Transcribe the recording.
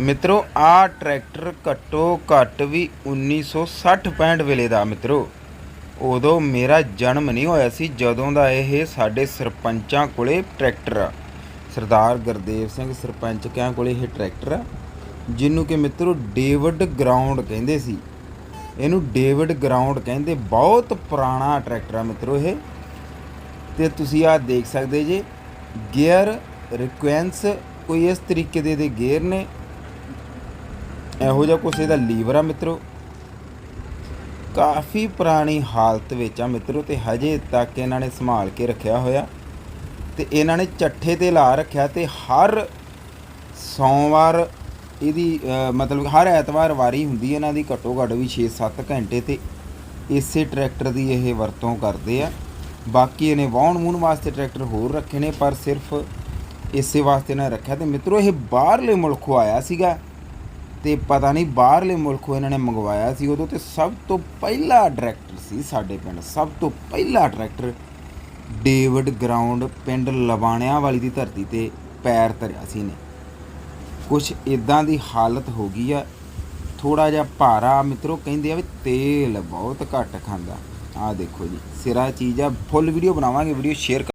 ਮਿੱਤਰੋ ਆ ਟਰੈਕਟਰ ਘੱਟੋ ਘੱਟ ਵੀ 1960 65 ਵੇਲੇ ਦਾ ਮਿੱਤਰੋ। ਉਦੋਂ ਮੇਰਾ ਜਨਮ ਨਹੀਂ ਹੋਇਆ ਸੀ, ਜਦੋਂ ਦਾ ਇਹ ਸਾਡੇ ਸਰਪੰਚਾਂ ਕੋਲੇ ਟਰੈਕਟਰ ਆ। ਸਰਦਾਰ ਗੁਰਦੇਵ ਸਿੰਘ ਸਰਪੰਚ ਕਿਆਂ ਕੋਲੇ ਇਹ ਟਰੈਕਟਰ ਆ? ਜਿਹਨੂੰ ਕਿ ਮਿੱਤਰੋ, ਡੇਵਿਡ ਗਰਾਊਂਡ ਕਹਿੰਦੇ ਸੀ। ਇਹਨੂੰ ਡੇਵਿਡ ਗਰਾਊਂਡ ਕਹਿੰਦੇ, ਬਹੁਤ ਪੁਰਾਣਾ ਟਰੈਕਟਰ ਆ ਮਿੱਤਰੋ ਇਹ। ਤੇ ਤੁਸੀਂ ਆ ਦੇਖ ਸਕਦੇ ਜੇ, ਗੇਅਰ ਰਿਕੁਐਂਸ ਕੋਈ ਇਸ ਤਰੀਕੇ ਦੇ ਦੇ ਗੇਅਰ ਨੇ। ਇਹੋ ਜਿਹਾ ਕੁਛ ਇਹਦਾ ਲੀਵਰ ਆ ਮਿੱਤਰੋ? ਕਾਫੀ ਪੁਰਾਣੀ ਹਾਲਤ ਵਿੱਚ ਆ ਮਿੱਤਰੋ ਤੇ ਹਜੇ ਤੱਕ ਇਹਨਾਂ ਨੇ ਸੰਭਾਲ ਕੇ ਰੱਖਿਆ ਹੋਇਆ ਤੇ ਇਹਨਾਂ ਨੇ ਚੱਠੇ ਤੇ ਲਾ ਰੱਖਿਆ ਤੇ ਹਰ ਸੋਮਵਾਰ ਇਹਦੀ ਮਤਲਬ ਹਰ ਐਤਵਾਰ ਵਾਰੀ ਹੁੰਦੀ ਇਹਨਾਂ ਦੀ, ਘੱਟੋ ਘੱਟ ਵੀ 6-7 ਘੰਟੇ ਤੇ ਇਸੇ ਟਰੈਕਟਰ ਦੀ ਇਹ ਵਰਤੋਂ ਕਰਦੇ ਆ। ਬਾਕੀ ਇਹਨੇ ਵਾਹਣ ਮੂਣ ਵਾਸਤੇ ਟਰੈਕਟਰ ਹੋਰ ਰੱਖੇ ਨੇ, ਪਰ ਸਿਰਫ ਇਸੇ ਵਾਸਤੇ ਨਾ ਰੱਖਿਆ ਤੇ ਮਿੱਤਰੋ ਇਹ ਬਾਹਰਲੇ ਮੁਲਕੋਂ ਆਇਆ ਸੀਗਾ। ਤੇ ਪਤਾ ਨਹੀਂ ਬਾਹਰਲੇ ਮੁਲਕੋਂ ਇਹਨਾਂ ਨੇ ਮੰਗਵਾਇਆ ਸੀ, ਉਦੋਂ ਤੇ ਸਭ ਤੋਂ ਪਹਿਲਾ ਟਰੈਕਟਰ ਸੀ ਸਾਡੇ ਪਿੰਡ, ਸਭ ਤੋਂ ਪਹਿਲਾ ਟਰੈਕਟਰ ਡੇਵਿਡ ਗਰਾਊਂਡ ਪਿੰਡ ਲਵਾਣਿਆਂ ਵਾਲੀ ਦੀ ਧਰਤੀ ਤੇ ਪੈਰ ਧਰਿਆ ਸੀ ਨੇ ਕੁਝ ਇਦਾਂ ਦੀ ਹਾਲਤ ਹੋ ਗਈ ਆ ਥੋੜਾ ਜਿਹਾ ਭਾਰਾ, ਮਿੱਤਰੋ ਕਹਿੰਦੇ ਆ ਵੀ ਤੇਲ ਬਹੁਤ ਘੱਟ ਖਾਂਦਾ। ਆਹ ਦੇਖੋ ਜੀ, ਸਿਰਾ ਚੀਜ਼ ਆ, ਫੁੱਲ ਵੀਡੀਓ ਬਣਾਵਾਂਗੇ ਵੀਡੀਓ ਸ਼ੇਅਰ